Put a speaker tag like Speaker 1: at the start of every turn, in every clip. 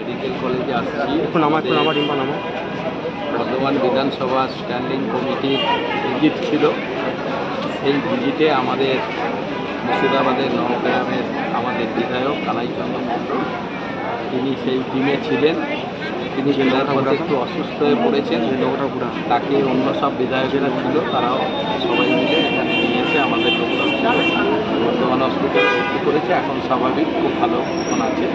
Speaker 1: Medical কলেজে আসছি।
Speaker 2: নামা ডিম্বা নামা
Speaker 1: বর্ধমান বিধানসভা স্ট্যান্ডিং কমিটির ভিজিট ছিল। সেই ভিজিটে আমাদের মুর্শিদাবাদের নবগ্রামের আমাদের বিধায়ক কানাইচন্দ্র মণ্ডল তিনি সেই টিমে ছিলেন। তিনি মধ্যে একটু অসুস্থ হয়ে পড়েছেন। তাকে অন্য সব বিধায়কেরা ছিল তারাও সবাই মিলে ভর্তি করেছে এখন স্বাভাবিক খুব ভালো এখন আছে।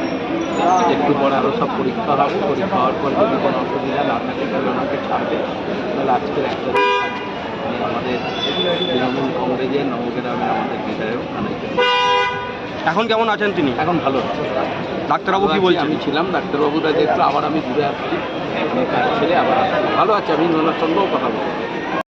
Speaker 1: একটু পরে আরও সব পরীক্ষা হবে পরীক্ষা হওয়ার পর যদি কোনো অসুবিধা না থাকে তাহলে ওনাকে ছাড়বে। তাহলে আজকের একটা দিন আমাদের তৃণমূল কংগ্রেসের নবগ্রামের আমাদের বিধায়ক
Speaker 2: এখন কেমন আছেন তিনি?
Speaker 1: এখন ভালো
Speaker 2: ডাক্তারবাবু কি বলছেন?
Speaker 1: আমি ছিলাম ডাক্তারবাবুরা দেখল আবার আমি ঘুরে আসছি। আমি কাজ ছেড়ে আবার আসছি। ভালো আছে আমি ওনার সঙ্গেও কথা বলব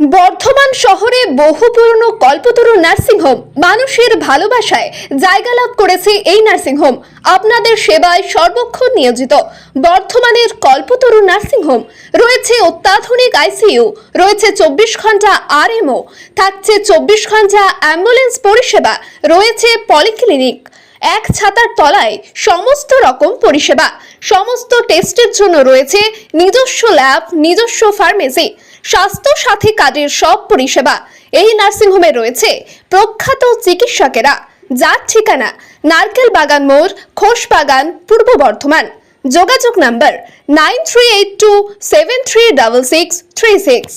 Speaker 3: Bardhaman শহরে বহু পুরনো কল্পতরু নার্সিংহোম মানুষের ভালোবাসায় জায়গা লাভ করেছে এই নার্সিংহোম আপনাদের সেবায় সর্বক্ষণ নিয়োজিত। বর্ধমানের কল্পতরু নার্সিংহোম রয়েছে অত্যাধুনিক আইসিইউ রয়েছে চব্বিশ ঘণ্টা আরএমও থাকছে চব্বিশ ঘণ্টা অ্যাম্বুলেন্স পরিষেবা, রয়েছে পলিক্লিনিক এক ছাতার তলায় সমস্ত রকম পরিষেবা, সমস্ত টেস্টের জন্য রয়েছে নিজস্ব ল্যাব নিজস্ব ফার্মেসি স্বাস্থ্য সাথী কার্ডের সব পরিষেবা এই নার্সিংহোমে রয়েছে প্রখ্যাত চিকিৎসকেরা, যার ঠিকানা নারকেল বাগান মোড় খোস বাগান, পূর্ব বর্ধমান। যোগাযোগ number nine three eight two seven three double six three six.